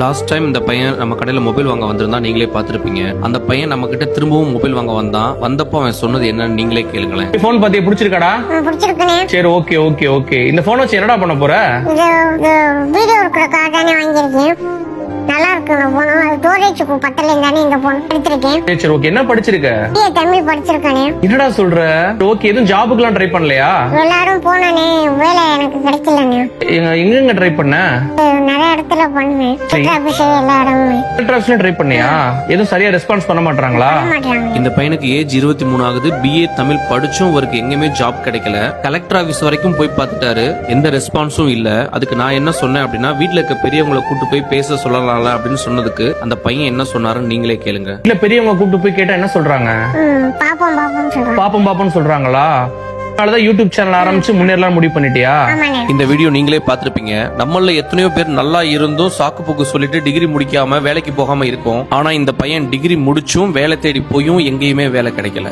Last time இந்த பையன் நம்ம கடையில மொபைல் வாங்க வந்திருந்தா நீங்களே பார்த்திருப்பீங்க. அந்த பையன் நம்ம கிட்ட திரும்பவும் மொபைல் வாங்க வந்தான். வந்தப்போ அவன் சொன்னது என்னன்னு நீங்களே கேளுங்களேன். போன் பாத்தி பிடிச்சிருக்காடா? சரி ஓகே ஓகே ஓகே இந்த போன் வச்சு என்னடா பண்ண போற? நல்லா இருக்குங்க போனோம் அது ஸ்டோரேஜுக்கு பத்தல தானே இந்த போன் எடுத்திருக்கேன். சரி, ஓகே என்ன படிச்சிருக்க? பிஏ தமிழ் படிச்சிருக்கானே. என்னடா சொல்ற? ஓகே எதுவும் ஜாபுக்குலாம் ட்ரை பண்ணலையா? எல்லாரும் போனானே வேலை எனக்கு கிடைக்கலண்ணே. எங்க- எங்கெங்க ட்ரை பண்ண? நிறைய இடத்துல பண்ணுவேன். ஆபீஸ் எல்லா இடமுமே. ட்ரை பண்ணியா? எதுவும் சரியா ரெஸ்பான்ஸ் பண்ண மாட்டாங்களா பண்ண மாட்டாங்க இந்த பையனுக்கு ஏஜ் இருபத்தி மூணு ஆகுது பிஏ தமிழ் படிச்சும் அவருக்கு எங்கேயுமே ஜாப் கிடைக்கல. கலெக்டர் ஆபீஸ் வரைக்கும் போய் பார்த்துட்டாரு எந்த ரெஸ்பான்ஸும் இல்ல. அதுக்கு நான் என்ன சொன்னேன் அப்படின்னா வீட்ல இருக்க பெரியவங்களை கூட்டு போய் பேச சொல்லலாம்ல அப்படின்னு சொன்னதுக்கு அந்த பையன் என்ன சொன்னாருன்னு நீங்களே கேளுங்க. இல்ல பெரியவங்க கூப்பிட்டு போய் கேட்டா என்ன சொல்றாங்க? பாப்போம் பாப்போம் சொல்றாங்க. பாப்போம் பாப்போம்னு சொல்றாங்களா? அதனாலதான் யூடியூப் சேனல் ஆரம்பிச்சு முன்னேறலாம் முடிவு பண்ணிட்டியா? இந்த வீடியோ நீங்களே பார்த்திருப்பீங்க. நம்மள எத்தனையோ பேர் நல்லா இருந்தும் சாக்கு போக்கு சொல்லிட்டு டிகிரி முடிக்காம வேலைக்கு போகாம இருக்கோம். ஆனா இந்த பையன் டிகிரி முடிச்சும் வேலை தேடி போயும் எங்கேயுமே வேலை கிடைக்கல.